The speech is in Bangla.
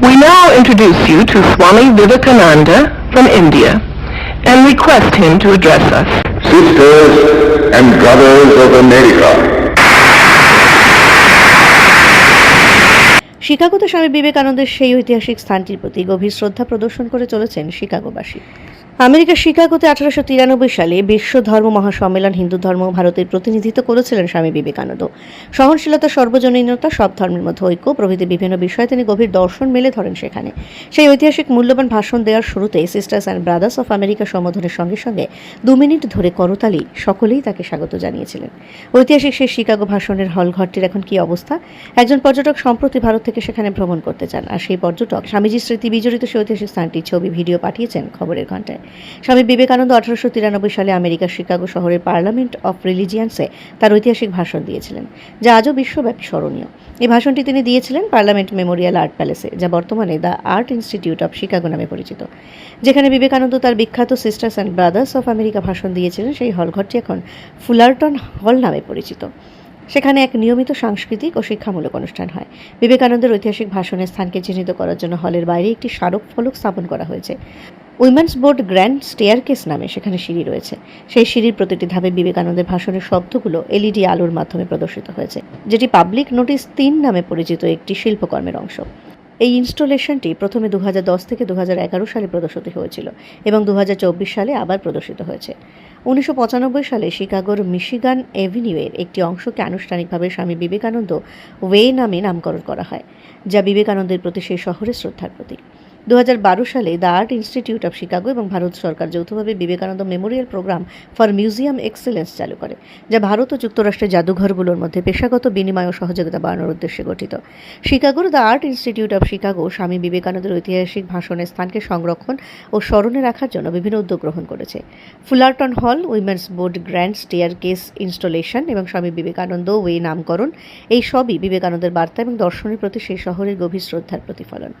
We now introduce you to Swami Vivekananda from India and request him to address us. sisters and brothers of America. শিকাগোতে স্বামী বিবেকানন্দের সেই ঐতিহাসিক স্থানটির প্রতি গভীর শ্রদ্ধা প্রদর্শন করে চলেছেন শিকাগোবাসী আমেরিকার শিকাগোতে আঠারোশো তিরানব্বই সালে বিশ্ব ধর্ম মহাসম্মেলন হিন্দু ধর্ম ভারতের প্রতিনিধিত্ব করেছিলেন স্বামী বিবেকানন্দ। সহনশীলতা, সর্বজনীনতা, সব ধর্মের মধ্যে ঐক্য প্রভৃতি বিভিন্ন বিষয়ে তিনি গভীর দর্শন মেলে ধরেন সেখানে। সেই ঐতিহাসিক মূল্যবান ভাষণ দেওয়ার শুরুতে sisters and brothers of America সম্বোধনের সঙ্গে সঙ্গে দু মিনিট ধরে করতালি সকলেই তাকে স্বাগত জানিয়েছিলেন। ঐতিহাসিক সেই শিকাগো ভাষণের হলঘরটির এখন কি অবস্থা? একজন পর্যটক সম্প্রতি ভারত থেকে সেখানে ভ্রমণ করতে চান, আর সেই পর্যটক স্বামীজির স্মৃতি বিজড়িত সেই ঐতিহাসিক স্থানটির ছবি, ভিডিও পাঠিয়েছেন খবরের ঘণ্টায়। স্বামী বিবেকানন্দ আঠারোশো তিরানব্বই সালে আমেরিকার শিকাগো শহরের পার্লামেন্ট অফ রিলিজিয়ান্সে তার ঐতিহাসিক ভাষণ দিয়েছিলেন, যা আজও বিশ্বব্যাপী স্মরণীয়। এই ভাষণটি তিনি দিয়েছিলেন পার্লামেন্ট মেমোরিয়াল আর্ট প্যালেসে, যা বর্তমানে the art institute of Chicago নামে পরিচিত। যেখানে বিবেকানন্দ তার বিখ্যাত sisters and brothers of America ভাষণ দিয়েছিলেন, সেই হলঘরটি এখন ফুলারটন হল নামে পরিচিত। সেখানে এক নিয়মিত সাংস্কৃতিক ও শিক্ষামূলক অনুষ্ঠান হয়। বিবেকানন্দের ঐতিহাসিক ভাষণের স্থানকে চিহ্নিত করার জন্য হলের বাইরে একটি স্মারক ফলক স্থাপন করা হয়েছে। উইমেন্স বোর্ড গ্র্যান্ড স্টেয়ারকেস নামে সেখানে সিঁড়ি রয়েছে। সেই সিঁড়ির প্রতিটি ধাপে বিবেকানন্দের ভাষণের শব্দগুলো এলইডি আলোর মাধ্যমে প্রদর্শিত হয়েছে, যেটি পাবলিক নোটিশ তিন নামে পরিচিত একটি শিল্পকর্মের অংশ। এই ইনস্টলেশনটি প্রথমে দু হাজার দশ থেকে দু হাজার এগারো সালে প্রদর্শিত হয়েছিল এবং দু হাজার চব্বিশ সালে আবার প্রদর্শিত হয়েছে। উনিশশো পঁচানব্বই সালে শিকাগোর মিশিগান এভিনিউয়ের একটি অংশকে আনুষ্ঠানিকভাবে স্বামী বিবেকানন্দ ওয়ে নামে নামকরণ করা হয়, যা বিবেকানন্দের প্রতি সেই শহরের শ্রদ্ধার প্রতীক। দু হাজার বারো সালে the art institute of Chicago এবং ভারত সরকার যৌথভাবে Vivekananda memorial program for museum excellence চালু করে, যা ভারত ও যুক্তরাষ্ট্রের জাদুঘরগুলোর মধ্যে পেশাগত বিনিময় ও সহযোগিতা বাড়ানোর উদ্দেশ্যে গঠিত। শিকাগোর the art institute of Chicago Swami বিবেকানন্দের ঐতিহাসিক ভাষণের স্থানকে সংরক্ষণ ও স্মরণে রাখার জন্য বিভিন্ন উদ্যোগ গ্রহণ করেছে। Fullerton hall, women's board grand staircase installation এবং স্বামী বিবেকানন্দ ওয়ে নামকরণ, এই সবই বিবেকানন্দের বার্তা এবং দর্শনের প্রতি সেই শহরের গভীর শ্রদ্ধার প্রতিফলন।